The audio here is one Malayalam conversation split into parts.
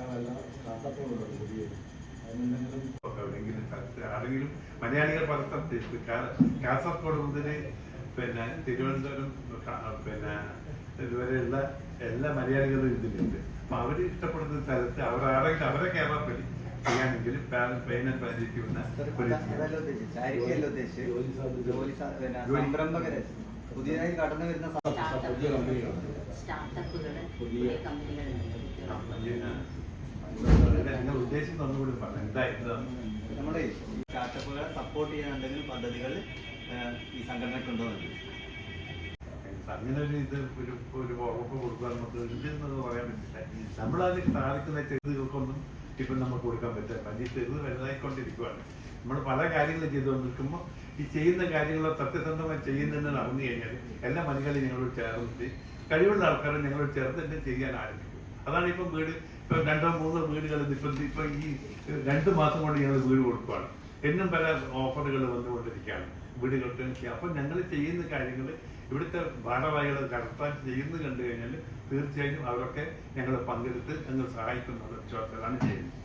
അതെല്ലാം അതിനെന്തെങ്കിലും എവിടെയെങ്കിലും ആരെങ്കിലും മലയാളികൾ പല സ്ഥലത്ത് കാസർഗോഡ് മുതൽ പിന്നെ തിരുവനന്തപുരം പിന്നെ ഇതുവരെയുള്ള എല്ലാ മലയാളികളും ഇതിലുണ്ട് അപ്പൊ അവർ ഇഷ്ടപ്പെടുന്ന സ്ഥലത്ത് അവർ ആരെങ്കിലും അവരെ ചെയ്യാണെങ്കിൽ. ജോലി സാ- പിന്നെ ജോലി. സംരംഭകര് പുതിയതായി കടന്നു വരുന്ന സം- പുതിയ കമ്പനികളാണ് സ്റ്റാർട്ടപ്പുകൾ പുതിയ- പുതിയ കമ്പനികളുണ്ട് നിങ്ങൾ പറഞ്ഞു നമ്മുടെ ഈ സ്റ്റാർട്ടപ്പുകളെ സപ്പോർട്ട് ചെയ്യാൻ എന്തെങ്കിലും പദ്ധതികൾ ഈ സംഘടനയ്ക്കുണ്ടോ എന്ന് അങ്ങനെ ഒരു ഇത് ഒരു ഒരു ഉറപ്പ് കൊടുക്കാൻ നമുക്ക് ഉണ്ടെന്നത് പറയാൻ പറ്റില്ല. നമ്മളത് സ്ഥാപിക്കുന്ന ചെറുതുകൾക്കൊന്നും ഇപ്പം നമുക്ക് കൊടുക്കാൻ പറ്റില്ല. വലിയ ചെറുത് വലുതായിക്കൊണ്ടിരിക്കുകയാണ് നമ്മൾ പല കാര്യങ്ങളും ചെയ്തുകൊണ്ടിരിക്കുമ്പോൾ ഈ ചെയ്യുന്ന കാര്യങ്ങൾ സത്യസന്ധമായി ചെയ്യുന്നതെന്ന് അറിഞ്ഞു കഴിഞ്ഞാൽ എല്ലാ മനുഷ്യരും ഞങ്ങളോട് ചേർന്നിട്ട് കഴിവുള്ള ആൾക്കാരെ ഞങ്ങളോട് ചേർന്നിട്ട് ചെയ്യാൻ ആരംഭിക്കും. അതാണ് ഇപ്പം വീട്. ഇപ്പം രണ്ടോ മൂന്നോ വീടുകളിൽ ഇപ്പം ഇപ്പം ഈ രണ്ട് മാസം കൊണ്ട് ഞങ്ങൾ വീട് കൊടുക്കുകയാണ് എന്നും പല ഓഫറുകൾ വന്നുകൊണ്ടിരിക്കുകയാണ് വീടുകൾക്ക് അപ്പം ഞങ്ങൾ ചെയ്യുന്ന കാര്യങ്ങൾ ഇവിടുത്തെ ഭാരവാഹികൾ കടത്താൻ ചെയ്യുന്നത് കണ്ടു കഴിഞ്ഞാൽ തീർച്ചയായും അവരൊക്കെ ഞങ്ങൾ പങ്കെടുത്ത് ഞങ്ങൾ സഹായിക്കുന്നുള്ള വിശ്വാസത്തിലാണ് ചെയ്യുന്നത്.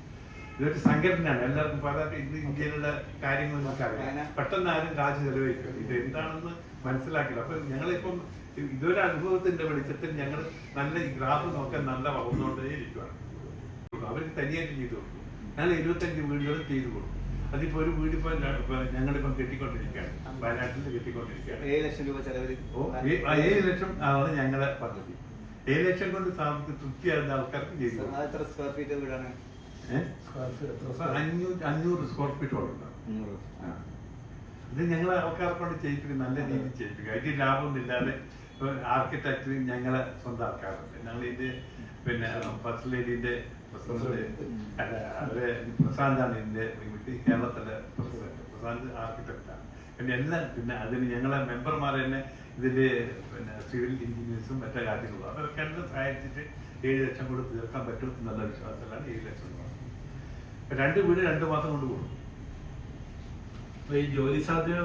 ഇതൊരു സംഘടനയാണ്. എല്ലാവർക്കും പല ഇന്ന് ഇന്ത്യയിലുള്ള കാര്യങ്ങൾ നമുക്ക് അറിയാം. പെട്ടെന്ന് ആരും കാശ് ചെലവഴിക്കും ഇത് എന്താണെന്ന് മനസ്സിലാക്കില്ല. അപ്പൊ ഞങ്ങളിപ്പം ഇതൊരു അനുഭവത്തിന്റെ വെളിച്ചത്തിൽ ഞങ്ങൾ നല്ല ഗ്രാഫ് നോക്കാൻ നല്ല വളർന്നുകൊണ്ടേ ഇരിക്കുകയാണ് അവർ തനിയായിട്ട് ചെയ്തു കൊടുക്കും. ഞങ്ങൾ ഇരുപത്തഞ്ച് വീടുകൾ ചെയ്തു കൊടുക്കും. അതിപ്പോ ഒരു വീട് ഇപ്പൊ ഞങ്ങളിപ്പം കെട്ടിക്കൊണ്ടിരിക്കുകയാണ്. വയനാട്ടിൽ കെട്ടിക്കൊണ്ടിരിക്കുകയാണ്. ഏഴ് ലക്ഷം രൂപ ചെലവിൽ ഏഴ് ലക്ഷം ആണ് ഞങ്ങളെ പദ്ധതി. ഏഴ് ലക്ഷം കൊണ്ട് സാമ്പത്തിക തൃപ്തിയാകുന്ന ആൾക്കാർക്ക് ചെയ്തു. സ്ക്വയർ ഫീറ്റ് വീടാണ്? അഞ്ഞൂറ് അഞ്ഞൂറ് സ്ക്വയർ ഫീറ്റോളം ഉണ്ടാവും ഇത് ഞങ്ങളെ ആൾക്കാരെ കൊണ്ട് ചെയ്യിപ്പിക്കും നല്ല രീതിയിൽ ചെയ്യിപ്പിക്കും. അതിന് ലാഭമൊന്നും ഇല്ലാതെ ആർക്കിടെക്ട് ഞങ്ങളെ സ്വന്തമാക്കാറുണ്ട് ഞങ്ങൾ ഇത് പിന്നെ ഫസ്റ്റ് ലേഡിന്റെ പ്രസിഡന്റ് അല്ല അവർ പ്രശാന്താണ് ഇതിന്റെ കേരളത്തിലെ പ്രസിഡന്റ്. പ്രശാന്ത് ആർക്കിടെക്റ്റാണ് പിന്നെ എല്ലാം പിന്നെ അതിന് ഞങ്ങളെ മെമ്പർമാർ തന്നെ ഇതിൽ പിന്നെ സിവിൽ എഞ്ചിനീയേഴ്സും മറ്റേ കാര്യങ്ങളും അവരൊക്കെ എല്ലാം സഹായിച്ചിട്ട് ഏഴ് ലക്ഷം കൂടെ തീർക്കാൻ പറ്റും എന്നുള്ള വിശ്വാസത്തിലാണ് ഏഴ് ലക്ഷം രണ്ട് വീട് രണ്ട് മാസം കൊണ്ട് അപ്പൊ ഈ ജോലി സാധ്യത